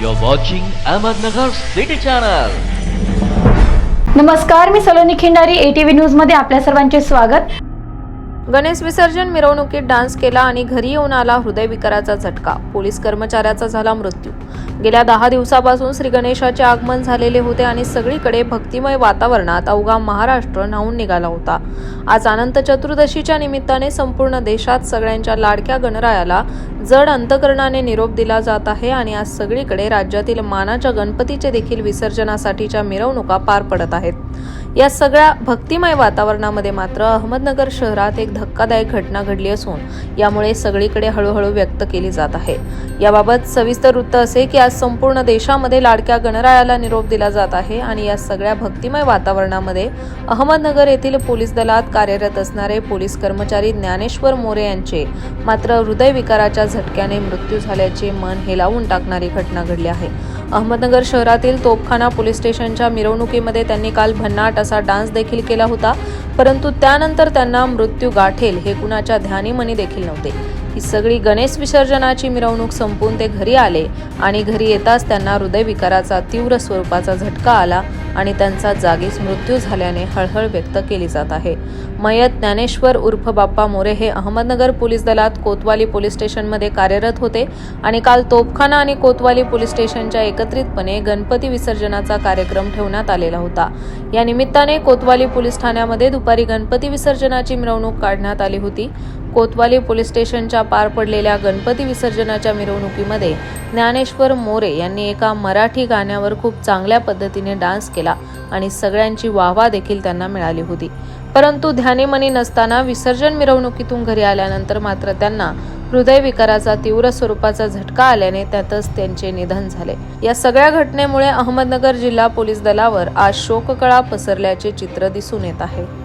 You're watching Ahmednagar City Channel. नमस्कार मी Saloni Khindari ATV न्यूजमध्ये आपल्या सर्वांचे स्वागत गणेश विसर्जन मिरवणुकीत डान्स केला आणि घरी येऊन आला हृदयविकाराचा झटका. पोलीस कर्मचाऱ्याचा झाला मृत्यू. गेल्या दहा दिवसापासून श्री गणेशाचे आगमन झालेले होते आणि सगळीकडे भक्तिमय वातावरणात अवघा महाराष्ट्र न्हावून निघाला होता. आज अनंत चतुर्दशीच्या निमित्ताने संपूर्ण देशात सगळ्यांच्या लाडक्या गणरायाला जड अंतकरणाने निरोप दिला जात आहे आणि आज सगळीकडे राज्यातील मानाच्या गणपतीचे देखील विसर्जनासाठीच्या मिरवणुका पार पडत आहेत. या सगळ्या भक्तिमय वातावरणामध्ये मात्र अहमदनगर शहरात एक धक्कादायक घटना घडली असून यामुळे सगळीकडे हळूहळू व्यक्त केली जात आहे. याबाबत सविस्तर वृत्त असे की आज संपूर्ण देशामध्ये लाडक्या गणरायाला निरोप दिला जात आहे आणि या सगळ्या भक्तिमय वातावरणामध्ये अहमदनगर येथील पोलीस दलात कार्यरत असणारे पोलीस कर्मचारी ज्ञानेश्वर मोरे यांचे मात्र हृदयविकाराच्या झटक्याने मृत्यू झाल्याचे मन हेलावून टाकणारी घटना घडली आहे. अहमदनगर शहरातील तोपखाना पोलीस स्टेशनच्या मिरवणुकीमध्ये त्यांनी काल भन्नाट असा डान्स देखील केला होता. परंतु त्यानंतर त्यांना मृत्यू गाठेल हे कुणाच्या ध्यानीमनी देखील नव्हते. ही सगळी गणेश विसर्जनाची मिरवणूक संपून ते घरी आले आणि घरी येताच त्यांना हृदयविकाराचा तीव्र स्वरूपाचा झटका आला. आणि त्यांचा जागीच मृत्यू झाल्याने हळहळ व्यक्त केली जात आहे. मयत ज्ञानेश्वर उर्फ बाप्पा मोरे हे अहमदनगर पोलीस दलात कोतवाली पोलीस स्टेशनमध्ये कार्यरत होते आणि काल तोपखाना आणि कोतवाली पोलीस स्टेशनच्या एकत्रितपणे गणपती विसर्जनाचा कार्यक्रम ठेवण्यात आलेला होता. या निमित्ताने कोतवाली पोलीस ठाण्यामध्ये दुपारी गणपती विसर्जनाची मिरवणूक काढण्यात आली होती. कोतवाली पोलीस स्टेशनच्या पार पडलेल्या गणपती विसर्जनाच्या मिरवणुकीमध्ये ज्ञानेश्वर मोरे यांनी एका मराठी गाण्यावर खूप चांगल्या पद्धतीने डान्स केला आणि सगळ्यांची वाहवा देखील त्यांना मिळाली होती. परंतु ध्यानेमनी नसताना विसर्जन मिरवणुकीतून घरी आल्यानंतर मात्र त्यांना हृदयविकाराचा तीव्र स्वरूपाचा झटका आल्याने त्यातच त्यांचे निधन झाले. या सगळ्या घटनेमुळे अहमदनगर जिल्हा पोलीस दलावर आज शोककळा पसरल्याचे चित्र दिसून येत आहे.